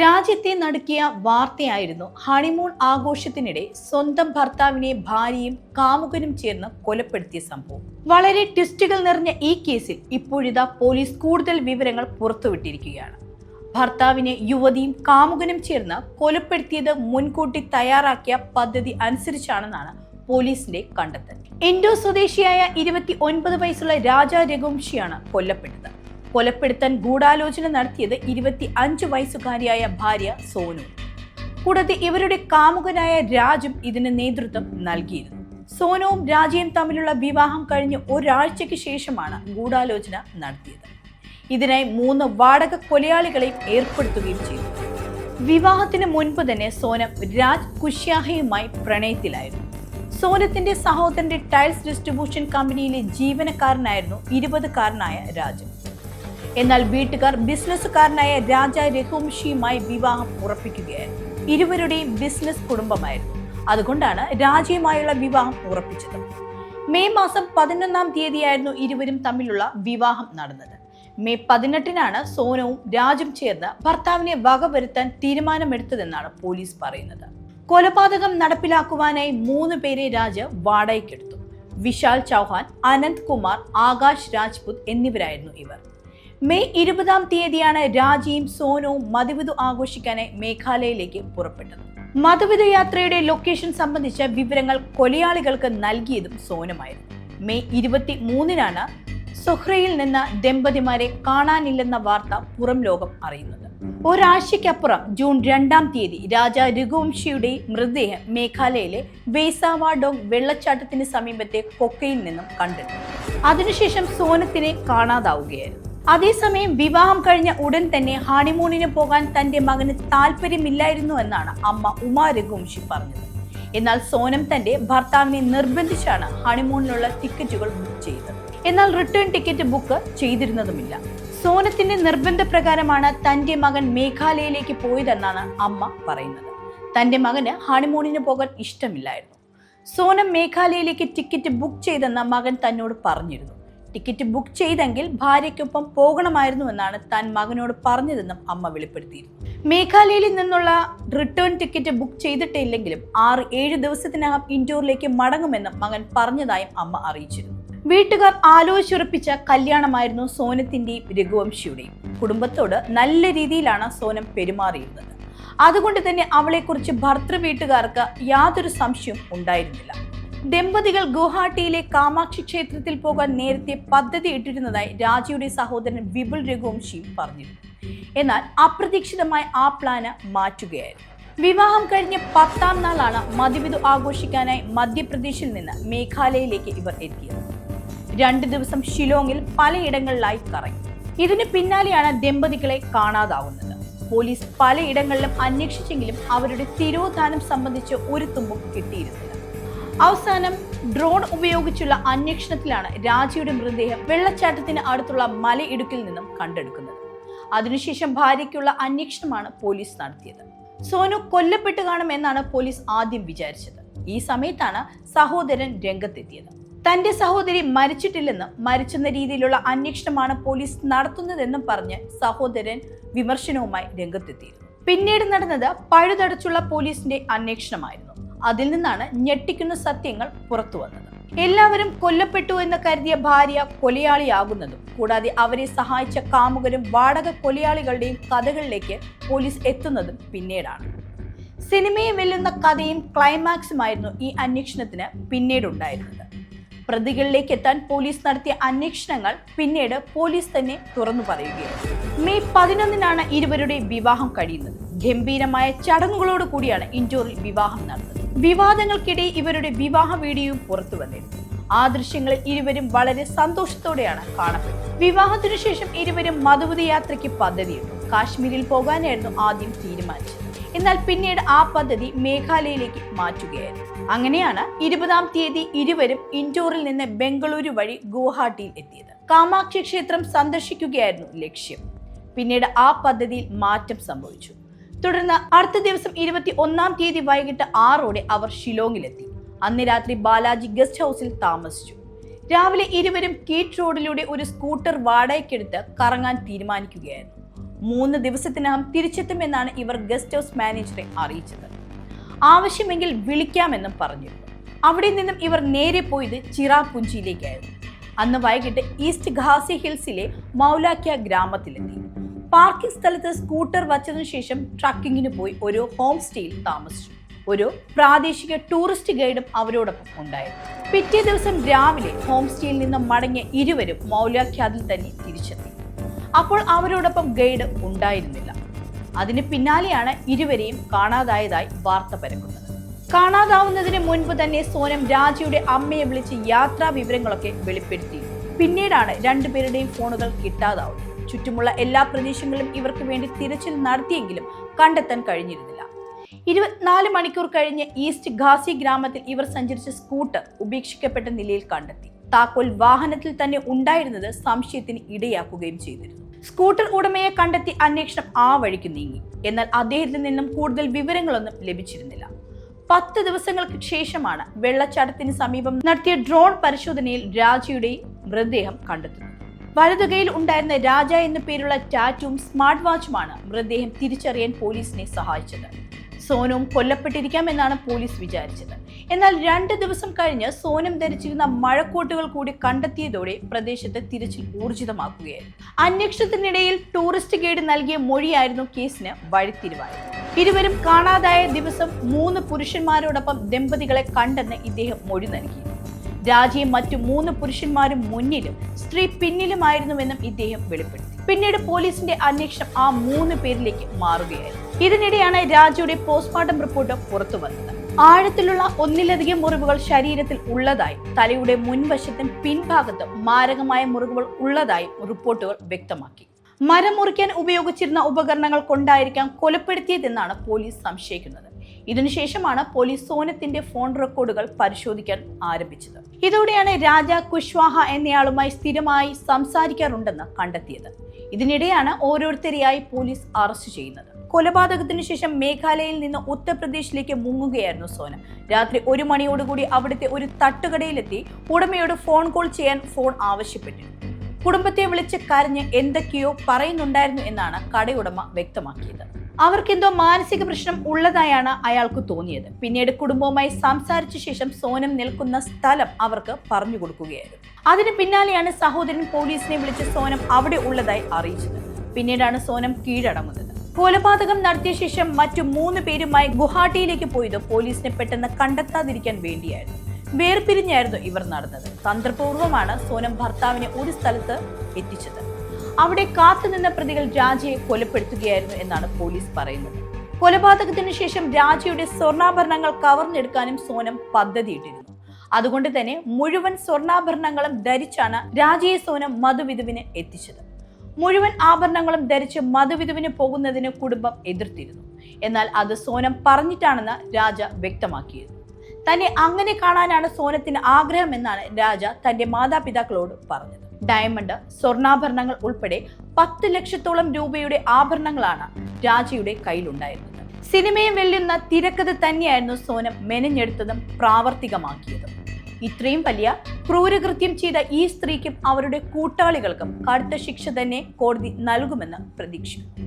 രാജ്യത്തെ നടുക്കിയ വാർത്തയായിരുന്നു. ഹണിമൂൺ ആഘോഷത്തിനിടെ സ്വന്തം ഭർത്താവിനെ ഭാര്യയും കാമുകനും ചേർന്ന് കൊലപ്പെടുത്തിയ സംഭവം. വളരെ ട്വിസ്റ്റുകൾ നിറഞ്ഞ ഈ കേസിൽ ഇപ്പോഴിതാ പോലീസ് കൂടുതൽ വിവരങ്ങൾ പുറത്തുവിട്ടിരിക്കുകയാണ്. ഭർത്താവിനെ യുവതിയും കാമുകനും ചേർന്ന് കൊലപ്പെടുത്തിയത് മുൻകൂട്ടി തയ്യാറാക്കിയ പദ്ധതി അനുസരിച്ചാണെന്നാണ് പോലീസിന്റെ കണ്ടെത്തൽ. ഇൻഡോ സ്വദേശിയായ ഇരുപത്തി ഒൻപത് വയസ്സുള്ള രാജ രഘുവംശിയാണ് കൊല്ലപ്പെട്ടത്. കൊലപ്പെടുത്താൻ ഗൂഢാലോചന നടത്തിയത് ഇരുപത്തി അഞ്ച് വയസ്സുകാരിയായ ഭാര്യ സോനു. കൂടാതെ ഇവരുടെ കാമുകനായ രാജും ഇതിന് നേതൃത്വം നൽകിയിരുന്നു. സോനുവും രാജയും തമ്മിലുള്ള വിവാഹം കഴിഞ്ഞ് ഒരാഴ്ചയ്ക്ക് ശേഷമാണ് ഗൂഢാലോചന നടത്തിയത്. ഇതിനായി മൂന്ന് വാടക കൊലയാളികളെയും ഏർപ്പെടുത്തുകയും ചെയ്തു. വിവാഹത്തിന് മുൻപ് തന്നെ സോനം രാജ് കുശ്യാഹയുമായി പ്രണയത്തിലായിരുന്നു. സോനത്തിന്റെ സഹോദരന്റെ ടൈൽസ് ഡിസ്ട്രിബ്യൂഷൻ കമ്പനിയിലെ ജീവനക്കാരനായിരുന്നു ഇരുപതുകാരനായ രാജ്. എന്നാൽ വീട്ടുകാർ ബിസിനസ്സുകാരനായ രാജ രഘുവംശിയുമായി വിവാഹം ഉറപ്പിക്കുകയായിരുന്നു. ഇരുവരുടെയും ബിസിനസ് കുടുംബമായിരുന്നു. അതുകൊണ്ടാണ് രാജയുമായുള്ള വിവാഹം ഉറപ്പിച്ചത്. മെയ് മാസം പതിനൊന്നാം തീയതിയായിരുന്നു ഇരുവരും തമ്മിലുള്ള വിവാഹം നടന്നത്. മെയ് പതിനെട്ടിനാണ് സോനവും രാജും ചേർന്ന് ഭർത്താവിനെ വകവരുത്താൻ തീരുമാനമെടുത്തതെന്നാണ് പോലീസ് പറയുന്നത്. കൊലപാതകം നടപ്പിലാക്കുവാനായി മൂന്ന് പേരെ രാജ് വാടകയ്ക്കെടുത്തു. വിശാൽ ചൗഹാൻ അനന്ത് കുമാർ ആകാശ് രാജ്പുത് എന്നിവരായിരുന്നു ഇവർ. മെയ് ഇരുപതാം തീയതിയാണ് രാജിയും സോനവും മധുവിധു ആഘോഷിക്കാനായി മേഘാലയയിലേക്ക് പുറപ്പെട്ടത്. മധുവിധു യാത്രയുടെ ലൊക്കേഷൻ സംബന്ധിച്ച വിവരങ്ങൾ കൊലയാളികൾക്ക് നൽകിയതും സോനുമായിരുന്നു. മെയ് ഇരുപത്തി മൂന്നിനാണ് സുഹ്രയിൽ നിന്ന് ദമ്പതിമാരെ കാണാനില്ലെന്ന വാർത്ത പുറം ലോകം അറിയുന്നത്. ഒരാഴ്ചയ്ക്കപ്പുറം ജൂൺ രണ്ടാം തീയതി രാജ രഘുവംശിയുടെ മൃതദേഹം മേഘാലയയിലെ വേസാവാഡോങ് വെള്ളച്ചാട്ടത്തിന് സമീപത്തെ കൊക്കയിൽ നിന്നും കണ്ടെത്തി. അതിനുശേഷം സോനത്തിനെ കാണാതാവുകയായിരുന്നു. അതേസമയം വിവാഹം കഴിഞ്ഞ ഉടൻ തന്നെ ഹണിമൂണിന് പോകാൻ തന്റെ മകന് താല്പര്യമില്ലായിരുന്നു എന്നാണ് അമ്മ ഉമാ രഘുവംശി പറഞ്ഞത്. എന്നാൽ സോനം തന്റെ ഭർത്താവിനെ നിർബന്ധിച്ചാണ് ഹണിമൂണിനുള്ള ടിക്കറ്റുകൾ ബുക്ക് ചെയ്തത്. എന്നാൽ റിട്ടേൺ ടിക്കറ്റ് ബുക്ക് ചെയ്തിരുന്നതുമില്ല. സോനത്തിന്റെ നിർബന്ധപ്രകാരമാണ് തന്റെ മകൻ മേഘാലയയിലേക്ക് പോയതെന്നാണ് അമ്മ പറയുന്നത്. തന്റെ മകന് ഹണിമൂണിന് പോകാൻ ഇഷ്ടമില്ലായിരുന്നു. സോനം മേഘാലയയിലേക്ക് ടിക്കറ്റ് ബുക്ക് ചെയ്തെന്ന മകൻ തന്നോട് പറഞ്ഞിരുന്നു. ടിക്കറ്റ് ബുക്ക് ചെയ്തെങ്കിൽ ഭാര്യയ്ക്കൊപ്പം പോകണമായിരുന്നുവെന്നാണ് താൻ മകനോട് പറഞ്ഞതെന്നും അമ്മ വെളിപ്പെടുത്തിയിരുന്നു. മേഘാലയയിൽ നിന്നുള്ള റിട്ടേൺ ടിക്കറ്റ് ബുക്ക് ചെയ്തിട്ടില്ലെങ്കിലും ആറ് ഏഴ് ദിവസത്തിനകം ഇൻഡോറിലേക്ക് മടങ്ങുമെന്നും മകൻ പറഞ്ഞതായും അമ്മ അറിയിച്ചിരുന്നു. വീട്ടുകാർ ആലോചിച്ചുറപ്പിച്ച കല്യാണമായിരുന്നു സോനത്തിന്റെയും രഘുവംശിയുടെയും. കുടുംബത്തോട് നല്ല രീതിയിലാണ് സോനം പെരുമാറിയിരുന്നത്. അതുകൊണ്ട് തന്നെ അവളെക്കുറിച്ച് ഭർത്തൃ വീട്ടുകാർക്ക് യാതൊരു സംശയവും ഉണ്ടായിരുന്നില്ല. ദമ്പതികൾ ഗുവാഹട്ടിയിലെ കാമാക്ഷി ക്ഷേത്രത്തിൽ പോകാൻ നേരത്തെ പദ്ധതി ഇട്ടിരുന്നതായി രാജയുടെ സഹോദരൻ വിപുൽ രഘുവംശിയും പറഞ്ഞു. എന്നാൽ അപ്രതീക്ഷിതമായി ആ പ്ലാന് മാറ്റുകയായിരുന്നു. വിവാഹം കഴിഞ്ഞ് പത്താം നാളാണ് മതിവിധു ആഘോഷിക്കാനായി മധ്യപ്രദേശിൽ നിന്ന് മേഘാലയയിലേക്ക് ഇവർ എത്തിയത്. രണ്ടു ദിവസം ഷിലോങ്ങിൽ പലയിടങ്ങളിലായി കറങ്ങി. ഇതിന് പിന്നാലെയാണ് ദമ്പതികളെ കാണാതാവുന്നത്. പോലീസ് പലയിടങ്ങളിലും അന്വേഷിച്ചെങ്കിലും അവരുടെ തിരോധാനം സംബന്ധിച്ച് ഒരു തുമ്പും കിട്ടിയിരുന്നില്ല. അവസാനം ഡ്രോൺ ഉപയോഗിച്ചുള്ള അന്വേഷണത്തിലാണ് രാജയുടെ മൃതദേഹം വെള്ളച്ചാട്ടത്തിന് അടുത്തുള്ള മലയിടുക്കിൽ നിന്നും കണ്ടെടുക്കുന്നത്. അതിനുശേഷം ഭാര്യയ്ക്കുള്ള അന്വേഷണമാണ് പോലീസ് നടത്തിയത്. സോനു കൊല്ലപ്പെട്ടു കാണുമെന്നാണ് പോലീസ് ആദ്യം വിചാരിച്ചത്. ഈ സമയത്താണ് സഹോദരൻ രംഗത്തെത്തിയത്. തന്റെ സഹോദരി മരിച്ചിട്ടില്ലെന്നും മരിച്ചെന്ന രീതിയിലുള്ള അന്വേഷണമാണ് പോലീസ് നടത്തുന്നതെന്നും പറഞ്ഞ് സഹോദരൻ വിമർശനവുമായി രംഗത്തെത്തിയിരുന്നു. പിന്നീട് നടന്നത് പഴുതടച്ചുള്ള പോലീസിന്റെ അന്വേഷണമായിരുന്നു. അതിൽ നിന്നാണ് ഞെട്ടിക്കുന്ന സത്യങ്ങൾ പുറത്തു വന്നത്. എല്ലാവരും കൊല്ലപ്പെട്ടു എന്ന് കരുതിയ ഭാര്യ കൊലയാളിയാകുന്നതും കൂടാതെ അവരെ സഹായിച്ച കാമുകരും വാടക കൊലയാളികളുടെയും കഥകളിലേക്ക് പോലീസ് എത്തുന്നതും പിന്നീടാണ്. സിനിമയെ വെല്ലുന്ന കഥയും ക്ലൈമാക്സുമായിരുന്നു ഈ അന്വേഷണത്തിന് പിന്നീടുണ്ടായിരുന്നത്. പ്രതികളിലേക്ക് എത്താൻ പോലീസ് നടത്തിയ അന്വേഷണങ്ങൾ പിന്നീട് പോലീസ് തന്നെ തുറന്നു പറയുകയാണ്. മെയ് പതിനൊന്നിനാണ് ഇരുവരുടെ വിവാഹം കഴിയുന്നത്. ഗംഭീരമായ ചടങ്ങുകളോട് കൂടിയാണ് ഇൻഡോറിൽ വിവാഹം നടന്നത്. വിവാദങ്ങൾക്കിടെ ഇവരുടെ വിവാഹ വീഡിയോയും പുറത്തു വന്നിരുന്നു. ആ ദൃശ്യങ്ങളിൽ ഇരുവരും വളരെ സന്തോഷത്തോടെയാണ് കാണപ്പെട്ടത് വിവാഹത്തിനു ശേഷം ഇരുവരും മധുവതി യാത്രയ്ക്ക് പദ്ധതിയിട്ടു. കാശ്മീരിൽ പോകാനായിരുന്നു ആദ്യം തീരുമാനിച്ചത്. എന്നാൽ പിന്നീട് ആ പദ്ധതി മേഘാലയയിലേക്ക് മാറ്റുകയായിരുന്നു. അങ്ങനെയാണ് ഇരുപതാം തീയതി ഇരുവരും ഇൻഡോറിൽ നിന്ന് ബംഗളൂരു വഴി ഗുവാഹട്ടിയിൽ എത്തിയത്. കാമാക്ഷി ക്ഷേത്രം സന്ദർശിക്കുകയായിരുന്നു ലക്ഷ്യം. പിന്നീട് ആ പദ്ധതിയിൽ മാറ്റം സംഭവിച്ചു. തുടർന്ന് അടുത്ത ദിവസം ഇരുപത്തി ഒന്നാം തീയതി വൈകിട്ട് ആറോടെ അവർ ഷിലോങ്ങിലെത്തി. അന്ന് രാത്രി ബാലാജി ഗസ്റ്റ് ഹൗസിൽ താമസിച്ചു. രാവിലെ ഇരുവരും കീറ്റ് റോഡിലൂടെ ഒരു സ്കൂട്ടർ വാടകയ്ക്കെടുത്ത് കറങ്ങാൻ തീരുമാനിക്കുകയായിരുന്നു. മൂന്ന് ദിവസത്തിനകം തിരിച്ചെത്തുമെന്നാണ് ഇവർ ഗസ്റ്റ് ഹൗസ് മാനേജറെ അറിയിച്ചത്. ആവശ്യമെങ്കിൽ വിളിക്കാമെന്നും പറഞ്ഞു അവിടെ നിന്നും ഇവർ നേരെ പോയത് ചിറാപുഞ്ചിയിലേക്കായിരുന്നു. അന്ന് വൈകിട്ട് ഈസ്റ്റ് ഖാസി ഹിൽസിലെ മൗലാക്യ ഗ്രാമത്തിലെത്തി. പാർക്കിംഗ് സ്ഥലത്ത് സ്കൂട്ടർ വച്ചതിനു ശേഷം ട്രക്കിങ്ങിന് പോയി ഒരു ഹോം സ്റ്റേയിൽ താമസിച്ചു. ഒരു പ്രാദേശിക ടൂറിസ്റ്റ് ഗൈഡും അവരോടൊപ്പം ഉണ്ടായിരുന്നു. പിറ്റേ ദിവസം രാവിലെ ഹോം സ്റ്റേയിൽ നിന്ന് മടങ്ങിയ ഇരുവരും മൗലാഖ്യാതിൽ തന്നെ തിരിച്ചെത്തി. അപ്പോൾ അവരോടൊപ്പം ഗൈഡ് ഉണ്ടായിരുന്നില്ല. അതിന് പിന്നാലെയാണ് ഇരുവരെയും കാണാതായതായി വാർത്ത പരക്കുന്നത്. കാണാതാവുന്നതിന് മുൻപ് തന്നെ സോനം രാജയുടെ അമ്മയെ വിളിച്ച് യാത്രാ വിവരങ്ങളൊക്കെ വെളിപ്പെടുത്തി. പിന്നീടാണ് രണ്ടുപേരുടെയും ഫോണുകൾ കിട്ടാതാവുന്നത്. ചുറ്റുമുള്ള എല്ലാ പ്രദേശങ്ങളിലും ഇവർക്ക് വേണ്ടി തിരച്ചിൽ നടത്തിയെങ്കിലും കണ്ടെത്താൻ കഴിഞ്ഞിരുന്നില്ല. ഇരുപത്തിനാല് മണിക്കൂർ കഴിഞ്ഞ് ഈസ്റ്റ് ഖാസി ഗ്രാമത്തിൽ ഇവർ സഞ്ചരിച്ച സ്കൂട്ടർ ഉപേക്ഷിക്കപ്പെട്ട നിലയിൽ കണ്ടെത്തി. താക്കോൽ വാഹനത്തിൽ തന്നെ ഉണ്ടായിരുന്നത് സംശയത്തിന് ഇടയാക്കുകയും ചെയ്തിരുന്നു. സ്കൂട്ടർ ഉടമയെ കണ്ടെത്തി അന്വേഷണം ആ വഴിക്ക് നീങ്ങി. എന്നാൽ അദ്ദേഹത്തിൽ നിന്നും കൂടുതൽ വിവരങ്ങളൊന്നും ലഭിച്ചിരുന്നില്ല. പത്ത് ദിവസങ്ങൾക്ക് ശേഷമാണ് വെള്ളച്ചാട്ടത്തിന് സമീപം നടത്തിയ ഡ്രോൺ പരിശോധനയിൽ രാജയുടെ മൃതദേഹം കണ്ടെത്തുന്നത്. വലതുകയിൽ ഉണ്ടായിരുന്ന രാജ എന്നു പേരുള്ള ടാറ്റും സ്മാർട്ട് വാച്ചുമാണ് മൃതദേഹം തിരിച്ചറിയാൻ പോലീസിനെ സഹായിച്ചത്. സോനും കൊല്ലപ്പെട്ടിരിക്കാമെന്നാണ് പോലീസ് വിചാരിച്ചത്. എന്നാൽ രണ്ട് ദിവസം കഴിഞ്ഞ് സോനം ധരിച്ചിരുന്ന മഴക്കോട്ടുകൾ കൂടി കണ്ടെത്തിയതോടെ പ്രദേശത്ത് തിരച്ചിൽ ഊർജിതമാക്കുകയായിരുന്നു. അന്വേഷണത്തിനിടയിൽ ടൂറിസ്റ്റ് ഗൈഡ് നൽകിയ മൊഴിയായിരുന്നു കേസിന് വഴിത്തിരിവായത്. ഇരുവരും കാണാതായ ദിവസം മൂന്ന് പുരുഷന്മാരോടൊപ്പം ദമ്പതികളെ കണ്ടെന്ന് ഇദ്ദേഹം മൊഴി നൽകി. രാജയും മറ്റു മൂന്ന് പുരുഷന്മാരും മുന്നിലും സ്ത്രീ പിന്നിലുമായിരുന്നുവെന്നും ഇദ്ദേഹം വെളിപ്പെടുത്തി. പിന്നീട് പോലീസിന്റെ അന്വേഷണം ആ മൂന്ന് പേരിലേക്ക് മാറുകയായിരുന്നു. ഇതിനിടെയാണ് രാജയുടെ പോസ്റ്റ്മോർട്ടം റിപ്പോർട്ട് പുറത്തു വന്നത്. ആഴത്തിലുള്ള ഒന്നിലധികം മുറിവുകൾ ശരീരത്തിൽ ഉള്ളതായി തലയുടെ മുൻവശത്തും പിൻഭാഗത്തും മാരകമായ മുറിവുകൾ ഉള്ളതായും റിപ്പോർട്ടുകൾ വ്യക്തമാക്കി. മരം മുറിക്കാൻ ഉപയോഗിച്ചിരുന്ന ഉപകരണങ്ങൾ കൊണ്ടായിരിക്കാം കൊലപ്പെടുത്തിയതെന്നാണ് പോലീസ് സംശയിക്കുന്നത്. ഇതിനുശേഷമാണ് പോലീസ് സോനത്തിന്റെ ഫോൺ റെക്കോർഡുകൾ പരിശോധിക്കാൻ ആരംഭിച്ചത്. ഇതോടെയാണ് രാജ കുശ്വാഹ എന്നയാളുമായി സ്ഥിരമായി സംസാരിക്കാറുണ്ടെന്ന് കണ്ടെത്തിയത്. ഇതിനിടെയാണ് ഓരോരുത്തരെയായി പോലീസ് അറസ്റ്റ് ചെയ്യുന്നത്. കൊലപാതകത്തിനു ശേഷം മേഘാലയയിൽ നിന്ന് ഉത്തർപ്രദേശിലേക്ക് മുങ്ങുകയായിരുന്നു സോനം. രാത്രി ഒരു മണിയോടുകൂടി അവിടുത്തെ ഒരു തട്ടുകടയിലെത്തി ഉടമയോട് ഫോൺ കോൾ ചെയ്യാൻ ഫോൺ ആവശ്യപ്പെട്ടു. കുടുംബത്തെ വിളിച്ച് കരഞ്ഞ് എന്തൊക്കെയോ പറയുന്നുണ്ടായിരുന്നു എന്നാണ് കടയുടമ വ്യക്തമാക്കിയത്. അവർക്കെന്തോ മാനസിക പ്രശ്നം ഉള്ളതായാണ് അയാൾക്ക് തോന്നിയത്. പിന്നീട് കുടുംബവുമായി സംസാരിച്ച ശേഷം സോനം നിൽക്കുന്ന സ്ഥലം അവർക്ക് പറഞ്ഞു കൊടുക്കുകയായിരുന്നു. അതിന് പിന്നാലെയാണ് സഹോദരൻ പോലീസിനെ വിളിച്ച് സോനം അവിടെ ഉള്ളതായി അറിയിച്ചത്. പിന്നീടാണ് സോനം കീഴടങ്ങുന്നത്. കൊലപാതകം നടത്തിയ ശേഷം മറ്റു മൂന്ന് പേരുമായി ഗുവാഹട്ടിയിലേക്ക് പോയത് പോലീസിനെ പെട്ടെന്ന് കണ്ടെത്താതിരിക്കാൻ വേണ്ടിയായിരുന്നു. വേർപിരിഞ്ഞായിരുന്നു ഇവർ നടന്നത്. തന്ത്രപൂർവമാണ് സോനം ഭർത്താവിനെ ഒരു സ്ഥലത്ത് എത്തിച്ചത്. അവിടെ കാത്തുനിന്ന പ്രതികൾ രാജയെ കൊലപ്പെടുത്തുകയായിരുന്നു എന്നാണ് പോലീസ് പറയുന്നത്. കൊലപാതകത്തിന് ശേഷം രാജയുടെ സ്വർണാഭരണങ്ങൾ കവർന്നെടുക്കാനും സോനം പദ്ധതിയിട്ടിരുന്നു. അതുകൊണ്ട് തന്നെ മുഴുവൻ സ്വർണാഭരണങ്ങളും ധരിച്ചാണ് രാജയെ സോനം മധുവിധുവിന് എത്തിച്ചത്. മുഴുവൻ ആഭരണങ്ങളും ധരിച്ച് മധുവിധുവിന് പോകുന്നതിന് കുടുംബം എതിർത്തിരുന്നു. എന്നാൽ അത് സോനം പറഞ്ഞിട്ടാണെന്ന് രാജ വ്യക്തമാക്കിയിരുന്നു. തന്നെ അങ്ങനെ കാണാനാണ് സോനത്തിന് ആഗ്രഹമെന്നാണ് രാജ തന്റെ മാതാപിതാക്കളോട് പറഞ്ഞത്. ഡയമണ്ട് സ്വർണാഭരണങ്ങൾ ഉൾപ്പെടെ പത്ത് ലക്ഷത്തോളം രൂപയുടെ ആഭരണങ്ങളാണ് രാജയുടെ കയ്യിലുണ്ടായിരുന്നത്. സിനിമയെ വെല്ലുന്ന തിരക്കഥ തന്നെയായിരുന്നു സോനം മെനഞ്ഞെടുത്തതും പ്രാവർത്തികമാക്കിയതും. ഇത്രയും വലിയ ക്രൂരകൃത്യം ചെയ്ത ഈ സ്ത്രീക്കും അവരുടെ കൂട്ടാളികൾക്കും കടുത്ത ശിക്ഷ തന്നെ കോടതി നൽകുമെന്ന് പ്രതീക്ഷിക്കുന്നു